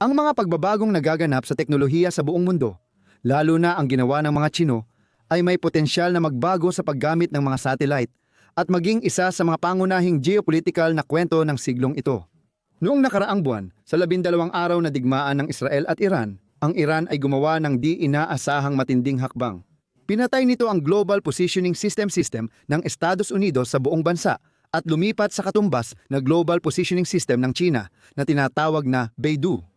Ang mga pagbabagong nagaganap sa teknolohiya sa buong mundo, lalo na ang ginawa ng mga Chino, ay may potensyal na magbago sa paggamit ng mga satellite at maging isa sa mga pangunahing geopolitical na kwento ng siglong ito. Noong nakaraang buwan, sa labindalawang araw na digmaan ng Israel at Iran, ang Iran ay gumawa ng di inaasahang matinding hakbang. Pinatay nito ang Global Positioning System System ng Estados Unidos sa buong bansa at lumipat sa katumbas na Global Positioning System ng China na tinatawag na Beidou.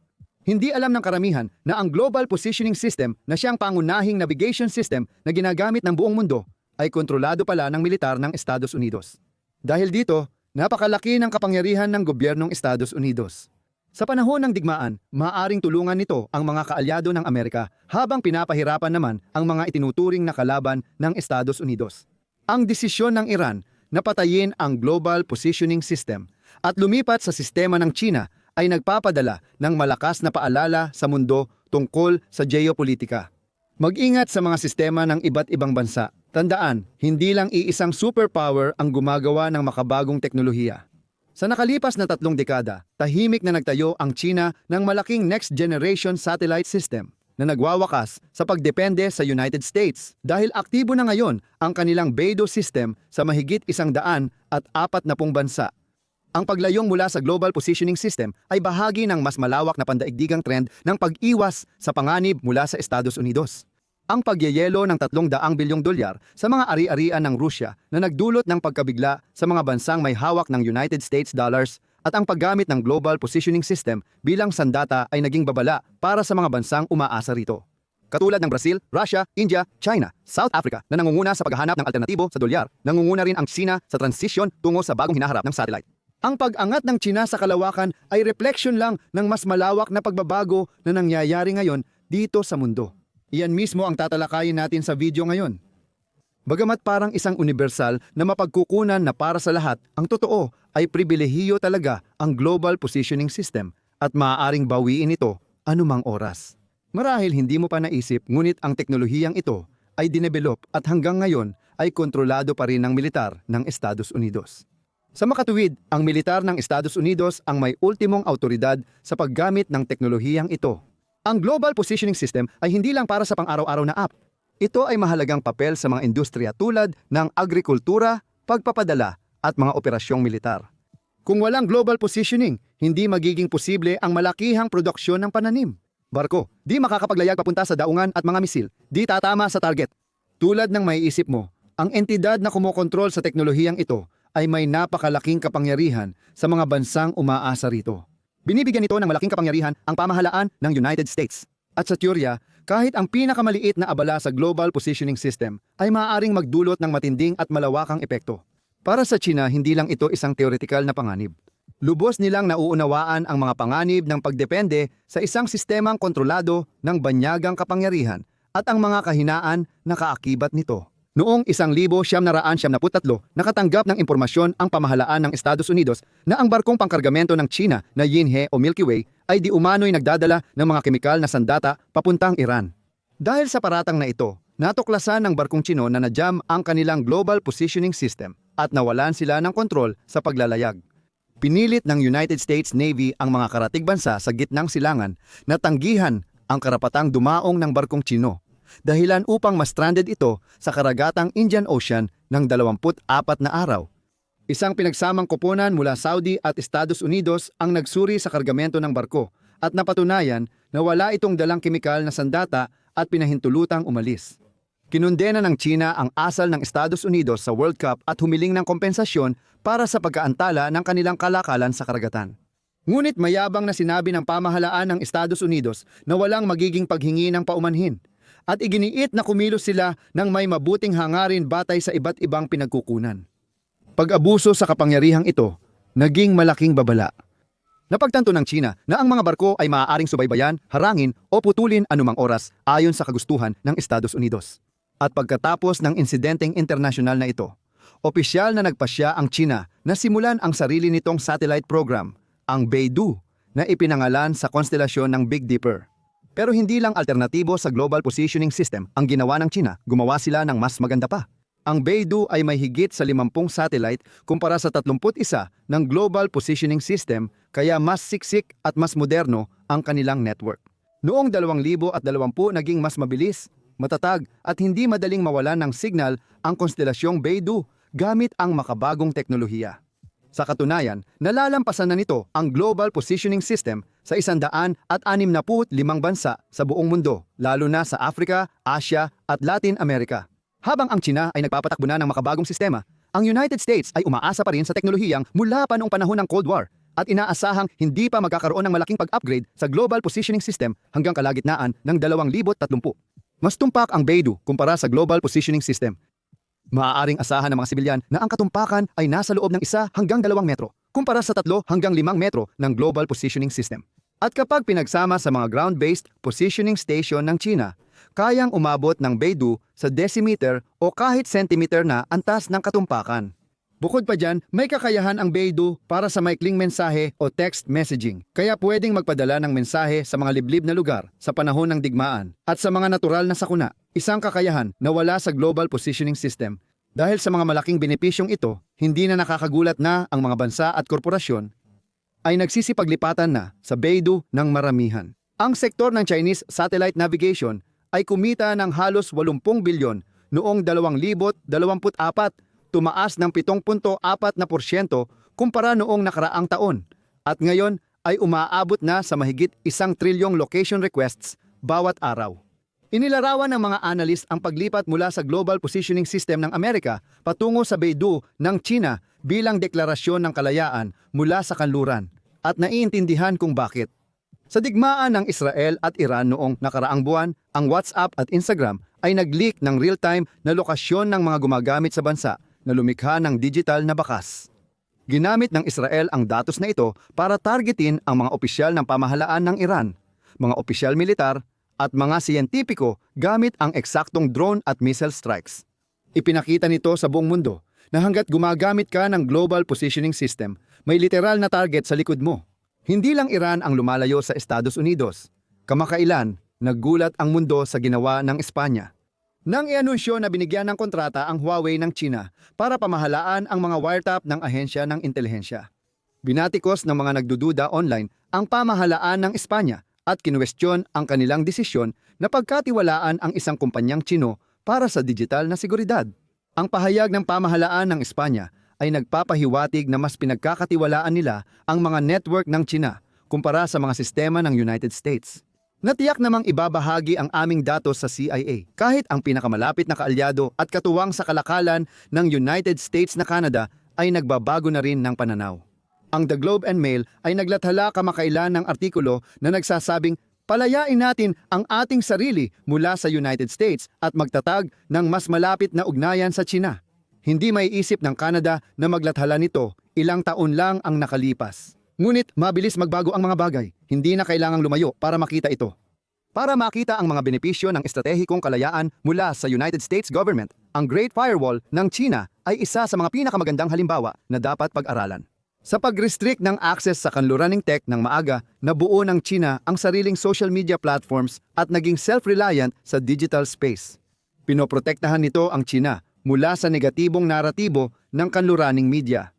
Hindi alam ng karamihan na ang Global Positioning System na siyang pangunahing navigation system na ginagamit ng buong mundo ay kontrolado pala ng militar ng Estados Unidos. Dahil dito, napakalaki ng kapangyarihan ng gobyernong Estados Unidos. Sa panahon ng digmaan, maaaring tulungan nito ang mga kaalyado ng Amerika habang pinapahirapan naman ang mga itinuturing na kalaban ng Estados Unidos. Ang desisyon ng Iran na patayin ang Global Positioning System at lumipat sa sistema ng China ay nagpapadala ng malakas na paalala sa mundo tungkol sa geopolitika. Mag-ingat sa mga sistema ng iba't ibang bansa. Tandaan, hindi lang iisang superpower ang gumagawa ng makabagong teknolohiya. Sa nakalipas na tatlong dekada, tahimik na nagtayo ang China ng malaking next-generation satellite system na nagwawakas sa pagdepende sa United States dahil aktibo na ngayon ang kanilang Beidou system sa mahigit isang daan at apat na pung bansa. Ang paglayong mula sa Global Positioning System ay bahagi ng mas malawak na pandaigdigang trend ng pag-iwas sa panganib mula sa Estados Unidos. Ang pagyeyelo ng 300 bilyong dolyar sa mga ari-arian ng Rusya na nagdulot ng pagkabigla sa mga bansang may hawak ng United States dollars at ang paggamit ng Global Positioning System bilang sandata ay naging babala para sa mga bansang umaasa rito. Katulad ng Brazil, Russia, India, China, South Africa na nangunguna sa paghahanap ng alternatibo sa dolyar, nangunguna rin ang China sa transition tungo sa bagong hinaharap ng satellite. Ang pag-angat ng China sa kalawakan ay reflection lang ng mas malawak na pagbabago na nangyayari ngayon dito sa mundo. Iyan mismo ang tatalakayin natin sa video ngayon. Bagamat parang isang universal na mapagkukunan na para sa lahat, ang totoo ay pribilehiyo talaga ang Global Positioning System at maaaring bawiin ito anumang oras. Marahil hindi mo pa naisip ngunit ang teknolohiyang ito ay dinevelop at hanggang ngayon ay kontrolado pa rin ng militar ng Estados Unidos. Sa makatuwid, ang militar ng Estados Unidos ang may ultimong autoridad sa paggamit ng teknolohiyang ito. Ang Global Positioning System ay hindi lang para sa pang-araw-araw na app. Ito ay mahalagang papel sa mga industriya tulad ng agrikultura, pagpapadala at mga operasyong militar. Kung walang global positioning, hindi magiging posible ang malakihang produksyon ng pananim. Barko, di makakapaglayag papunta sa daungan at mga misil, di tatama sa target. Tulad ng maiisip mo, ang entidad na kumokontrol sa teknolohiyang ito ay may napakalaking kapangyarihan sa mga bansang umaasa rito. Binibigyan ito ng malaking kapangyarihan ang pamahalaan ng United States. At sa teorya, kahit ang pinakamaliit na abala sa Global Positioning System ay maaaring magdulot ng matinding at malawakang epekto. Para sa China, hindi lang ito isang theoretical na panganib. Lubos nilang nauunawaan ang mga panganib ng pagdepende sa isang sistemang kontrolado ng banyagang kapangyarihan at ang mga kahinaan na kaakibat nito. Noong 1973, nakatanggap ng impormasyon ang pamahalaan ng Estados Unidos na ang barkong pangkargamento ng China na Yinhe o Milky Way ay di umano'y nagdadala ng mga kemikal na sandata papuntang Iran. Dahil sa paratang na ito, natuklasan ng barkong Chino na najam ang kanilang Global Positioning System at nawalan sila ng kontrol sa paglalayag. Pinilit ng United States Navy ang mga karatig bansa sa gitnang silangan na tanggihan ang karapatang dumaong ng barkong Chino dahilan upang ma-stranded ito sa karagatang Indian Ocean ng 24 na araw. Isang pinagsamang koponan mula Saudi at Estados Unidos ang nagsuri sa kargamento ng barko at napatunayan na wala itong dalang kemikal na sandata at pinahintulutang umalis. Kinundena ng China ang asal ng Estados Unidos sa World Cup at humiling ng kompensasyon para sa pagkaantala ng kanilang kalakalan sa karagatan. Ngunit mayabang na sinabi ng pamahalaan ng Estados Unidos na walang magiging paghingi ng paumanhin at iginiit na kumilos sila ng may mabuting hangarin batay sa iba't ibang pinagkukunan. Pag-abuso sa kapangyarihang ito, naging malaking babala. Napagtanto ng China na ang mga barko ay maaaring subaybayan, harangin o putulin anumang oras ayon sa kagustuhan ng Estados Unidos. At pagkatapos ng insidenteng internasyonal na ito, opisyal na nagpasya ang China na simulan ang sarili nitong satellite program, ang Beidou, na ipinangalan sa konstelasyon ng Big Dipper. Pero hindi lang alternatibo sa Global Positioning System ang ginawa ng China, gumawa sila ng mas maganda pa. Ang Beidou ay may higit sa 50 satellite kumpara sa 31 ng Global Positioning System kaya mas siksik at mas moderno ang kanilang network. Noong 2020 naging mas mabilis, matatag at hindi madaling mawalan ng signal ang konstelasyong Beidou gamit ang makabagong teknolohiya. Sa katunayan, nalalampasan na nito ang Global Positioning System sa isandaan at anim na limang bansa sa buong mundo, lalo na sa Africa, Asia at Latin America. Habang ang China ay nagpapatakbo na ng makabagong sistema, ang United States ay umaasa pa rin sa teknolohiyang mula pa noong panahon ng Cold War at inaasahang hindi pa magkakaroon ng malaking pag-upgrade sa Global Positioning System hanggang kalagitnaan ng 2030. Mas tumpak ang Beidou kumpara sa Global Positioning System Maaaring asahan ng mga sibilyan na ang katumpakan ay nasa loob ng isa hanggang dalawang metro, kumpara sa tatlo hanggang limang metro ng Global Positioning System. At kapag pinagsama sa mga ground-based positioning station ng China, kayang umabot ng Beidou sa decimeter o kahit centimeter na antas ng katumpakan. Bukod pa dyan, may kakayahan ang Beidou para sa maikling mensahe o text messaging. Kaya pwedeng magpadala ng mensahe sa mga liblib na lugar sa panahon ng digmaan at sa mga natural na sakuna. Isang kakayahan na wala sa Global Positioning System. Dahil sa mga malaking benepisyong ito, hindi na nakakagulat na ang mga bansa at korporasyon ay nagsisipaglipatan na sa Beidou ng maramihan. Ang sektor ng Chinese satellite navigation ay kumita ng halos 80 bilyon noong 2024 tumaas ng 7.4% kumpara noong nakaraang taon at ngayon ay umaabot na sa mahigit isang trilyong location requests bawat araw. Inilarawan ng mga analyst ang paglipat mula sa Global Positioning System ng Amerika patungo sa Beidou ng China bilang deklarasyon ng kalayaan mula sa kanluran at naiintindihan kung bakit. Sa digmaan ng Israel at Iran noong nakaraang buwan, ang WhatsApp at Instagram ay nag-leak ng real-time na lokasyon ng mga gumagamit sa bansa na lumikha ng digital na bakas. Ginamit ng Israel ang datos na ito para targetin ang mga opisyal ng pamahalaan ng Iran, mga opisyal militar at mga siyentipiko gamit ang eksaktong drone at missile strikes. Ipinakita nito sa buong mundo na hanggat gumagamit ka ng Global Positioning System, may literal na target sa likod mo. Hindi lang Iran ang lumalayo sa Estados Unidos. Kamakailan, naggulat ang mundo sa ginawa ng Espanya. Nang ianunsyo na binigyan ng kontrata ang Huawei ng China para pamahalaan ang mga wiretap ng ahensya ng intelihensya. Binatikos ng mga nagdududa online ang pamahalaan ng Espanya at kinuwestiyon ang kanilang desisyon na pagkatiwalaan ang isang kumpanyang Chino para sa digital na seguridad. Ang pahayag ng pamahalaan ng Espanya ay nagpapahiwatig na mas pinagkakatiwalaan nila ang mga network ng China kumpara sa mga sistema ng United States. Natiyak namang ibabahagi ang aming datos sa CIA kahit ang pinakamalapit na kaalyado at katuwang sa kalakalan ng United States na Canada ay nagbabago na rin ng pananaw. Ang The Globe and Mail ay naglathala kamakailan ng artikulo na nagsasabing palayain natin ang ating sarili mula sa United States at magtatag ng mas malapit na ugnayan sa China. Hindi may isip ng Canada na maglathala nito ilang taon lang ang nakalipas. Ngunit mabilis magbago ang mga bagay. Hindi na kailangang lumayo para makita ito. Para makita ang mga benepisyo ng estratehikong kalayaan mula sa United States government, ang Great Firewall ng China ay isa sa mga pinakamagandang halimbawa na dapat pag-aralan. Sa pag-restrict ng access sa kanluraning tech ng maaga, nabuo ng China ang sariling social media platforms at naging self-reliant sa digital space. Pinoprotektahan nito ang China mula sa negatibong naratibo ng kanluraning media.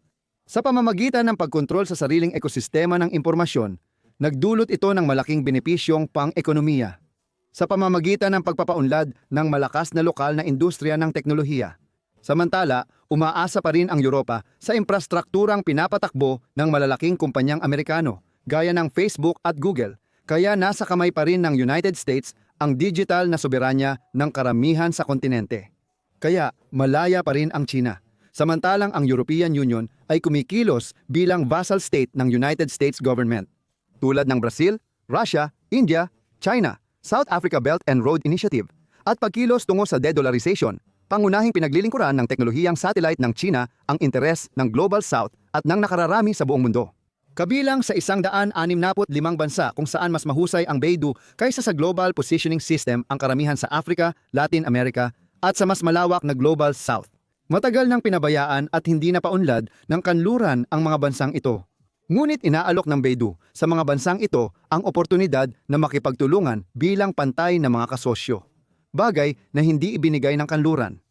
Sa pamamagitan ng pagkontrol sa sariling ekosistema ng impormasyon, nagdulot ito ng malaking benepisyong pang-ekonomiya. Sa pamamagitan ng pagpapaunlad ng malakas na lokal na industriya ng teknolohiya. Samantala, umaasa pa rin ang Europa sa infrastrukturang pinapatakbo ng malalaking kumpanyang Amerikano, gaya ng Facebook at Google, kaya nasa kamay pa rin ng United States ang digital na soberanya ng karamihan sa kontinente. Kaya malaya pa rin ang China. Samantalang ang European Union ay kumikilos bilang vassal state ng United States government. Tulad ng Brazil, Russia, India, China, South Africa Belt and Road Initiative at pagkilos tungo sa de-dollarization, pangunahing pinaglilingkuran ng teknolohiyang satellite ng China ang interes ng Global South at ng nakararami sa buong mundo. Kabilang sa isang daan anim napot limang bansa kung saan mas mahusay ang Beidou kaysa sa Global Positioning System ang karamihan sa Africa, Latin America at sa mas malawak na Global South. Matagal nang pinabayaan at hindi na paunlad ng kanluran ang mga bansang ito. Ngunit inaalok ng Beidou sa mga bansang ito ang oportunidad na makipagtulungan bilang pantay na mga kasosyo. Bagay na hindi ibinigay ng kanluran.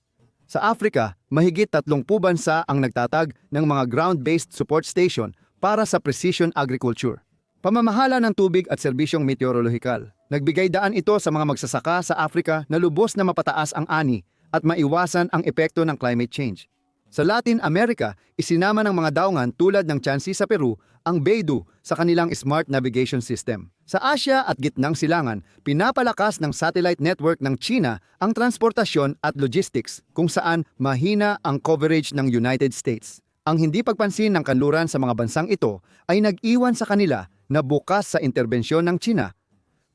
Sa Africa, mahigit 30 bansa ang nagtatag ng mga ground-based support station para sa precision agriculture. Pamamahala ng tubig at serbisyong meteorolohikal. Nagbigay daan ito sa mga magsasaka sa Africa na lubos na mapataas ang ani at maiwasan ang epekto ng climate change. Sa Latin America, isinama ng mga daungan tulad ng Chansi sa Peru ang Beidou sa kanilang smart navigation system. Sa Asia at gitnang silangan, pinapalakas ng satellite network ng China ang transportasyon at logistics kung saan mahina ang coverage ng United States. Ang hindi pagpansin ng kanluran sa mga bansang ito ay nag-iwan sa kanila na bukas sa interbensyon ng China.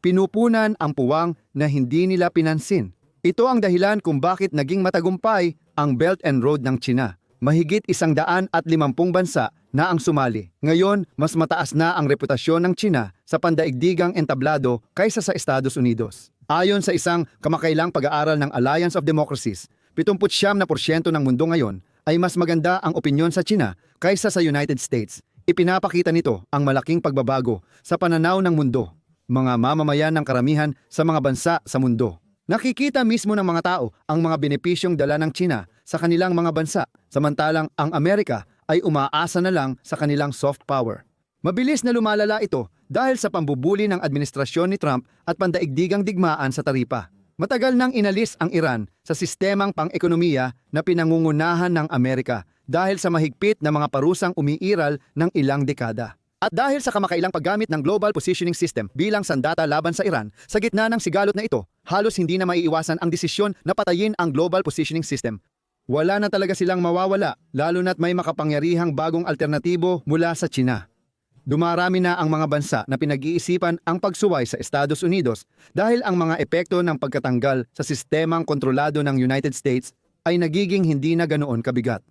Pinupunan ang puwang na hindi nila pinansin. Ito ang dahilan kung bakit naging matagumpay ang Belt and Road ng China. Mahigit isang daan at limampung bansa na ang sumali. Ngayon, mas mataas na ang reputasyon ng China sa pandaigdigang entablado kaysa sa Estados Unidos. Ayon sa isang kamakailang pag-aaral ng Alliance of Democracies, 79% ng mundo ngayon ay mas maganda ang opinyon sa China kaysa sa United States. Ipinapakita nito ang malaking pagbabago sa pananaw ng mundo, mga mamamayan ng karamihan sa mga bansa sa mundo. Nakikita mismo ng mga tao ang mga benepisyong dala ng China sa kanilang mga bansa, samantalang ang Amerika ay umaasa na lang sa kanilang soft power. Mabilis na lumalala ito dahil sa pambubuli ng administrasyon ni Trump at pandaigdigang digmaan sa taripa. Matagal nang inalis ang Iran sa sistemang pang-ekonomiya na pinangungunahan ng Amerika dahil sa mahigpit na mga parusang umiiral ng ilang dekada. At dahil sa kamakailang paggamit ng Global Positioning System bilang sandata laban sa Iran, sa gitna ng sigalot na ito, halos hindi na maiiwasan ang desisyon na patayin ang Global Positioning System. Wala na talaga silang mawawala, lalo na't may makapangyarihang bagong alternatibo mula sa China. Dumarami na ang mga bansa na pinag-iisipan ang pagsuway sa Estados Unidos dahil ang mga epekto ng pagkatanggal sa sistemang kontrolado ng United States ay nagiging hindi na ganoon kabigat.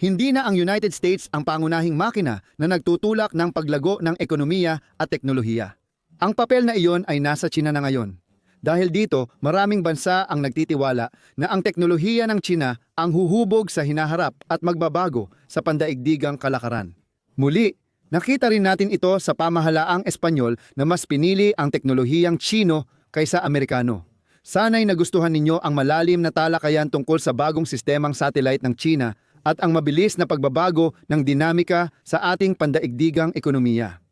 Hindi na ang United States ang pangunahing makina na nagtutulak ng paglago ng ekonomiya at teknolohiya. Ang papel na iyon ay nasa China na ngayon. Dahil dito, maraming bansa ang nagtitiwala na ang teknolohiya ng China ang huhubog sa hinaharap at magbabago sa pandaigdigang kalakaran. Muli, nakita rin natin ito sa pamahalaang Espanyol na mas pinili ang teknolohiyang Chino kaysa Amerikano. Sana'y nagustuhan ninyo ang malalim na talakayan tungkol sa bagong sistemang satellite ng China at ang mabilis na pagbabago ng dinamika sa ating pandaigdigang ekonomiya.